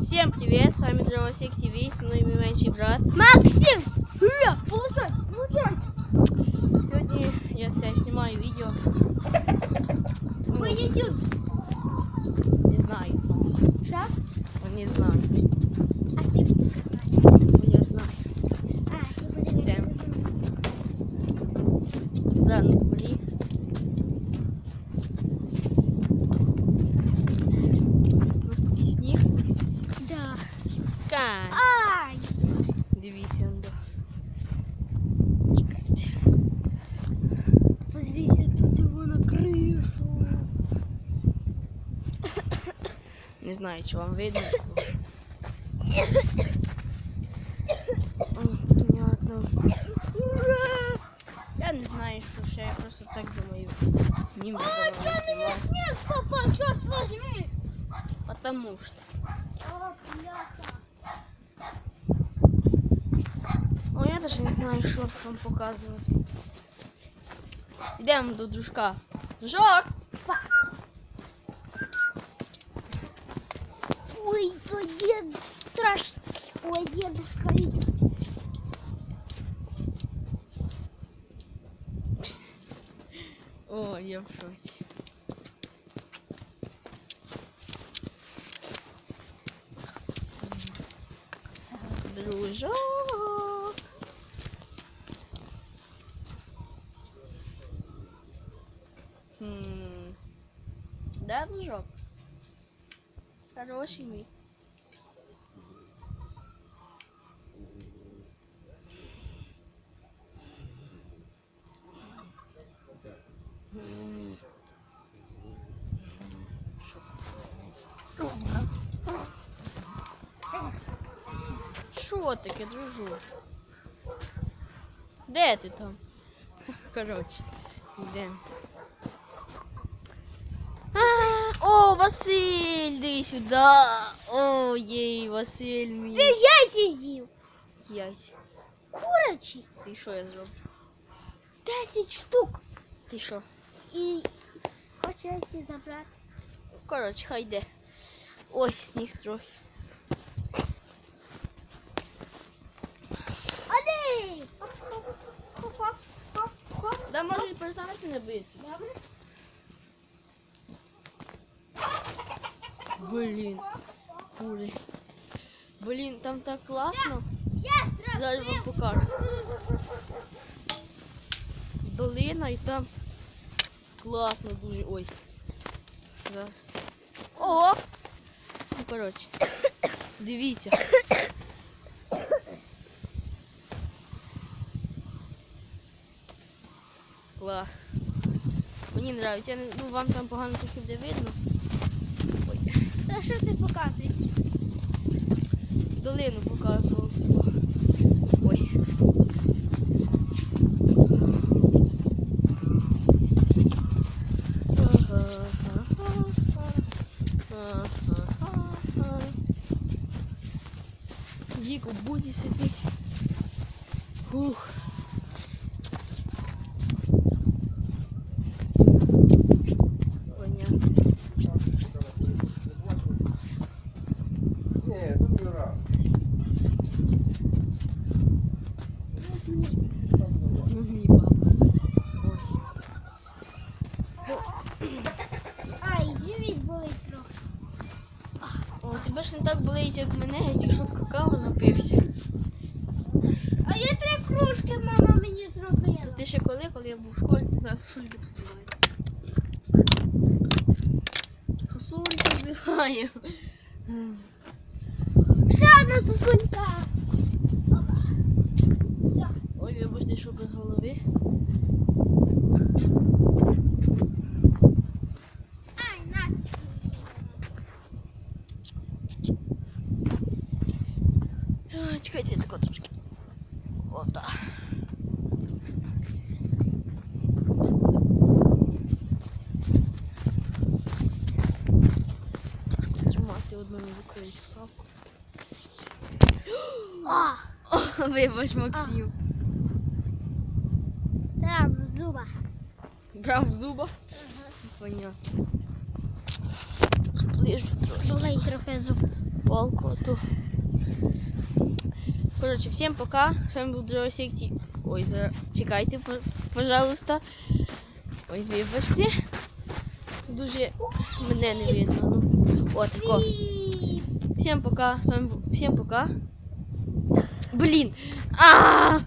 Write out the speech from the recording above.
Всем привет, с вами Дровосек ТВ, со мной мой меньший брат. Максим! Ля, получай, получай! Сьогодні я це знімаю відео. Ну, По YouTube. не знаю, Що? не знаю, А ти я знаю. А, ти подивишся. Йдемо. Не знаю, чи вам видно. О, понятно. Я не знаю, що ще, я просто так думаю. Сніму, А, чого мені сніг попав, чорт возьми? Потому что. О, бляха. О, я даже не знаю, що вам показувати. Йдемо до дружка. Дружок! Ой, то дед страшный. Ой, дедушка. О, я в шоці. Дружок. Хм. Да, дружок? М. Що таке, дружу? Де ти там? Коротше, йдемо. А, О, Василь, іди сюди. О, єй, Василь Ти мій. яйця з'їв. Яйця. Курочі. Ти що я зроблю? 10 штук. Ти що? І хочу яйця забрати. Коротше, хай йде. Ой, сніг трохи. Ади! Хоп-хоп-хоп-хоп. Да може перестанете не бити. Добре? Блін. Кури. Блін, там так класно. Я Зараз вам покажу. Долина і там класно дуже. Ой. Зараз. Ого! Ну, коротше. Дивіться. Клас. Мені подобається. Я не- Ну, вам там погано трохи буде видно. Та що ти показуєш? Долину показував. Ой. Дік у буді сидить. Ух. О, ж не так болить, як мене, я тільки що какао напився. А я три кружки мама мені То зробила. ти ще коли, коли я був в школі, зараз сусульки поступаю. Сусульки збігає. Ще одна сосунька. Ой, вибачте, що без голови. Чекайте, я тако трошки. Ота. Трошки тримати одною рукою папку. О, Вибач, Максим. там зуба. Брав в зубах. Понятно. Зближу трохи. Болить трохи зуб. палку ту. Коротше, всім пока. З вами був Джо Секті. Ой, зараз чекайте, по- пожалуйста. Ой, вибачте. Дуже мене не видно. Ну, от тако. І... Всем пока. С вами был... Всем пока. Блин. А!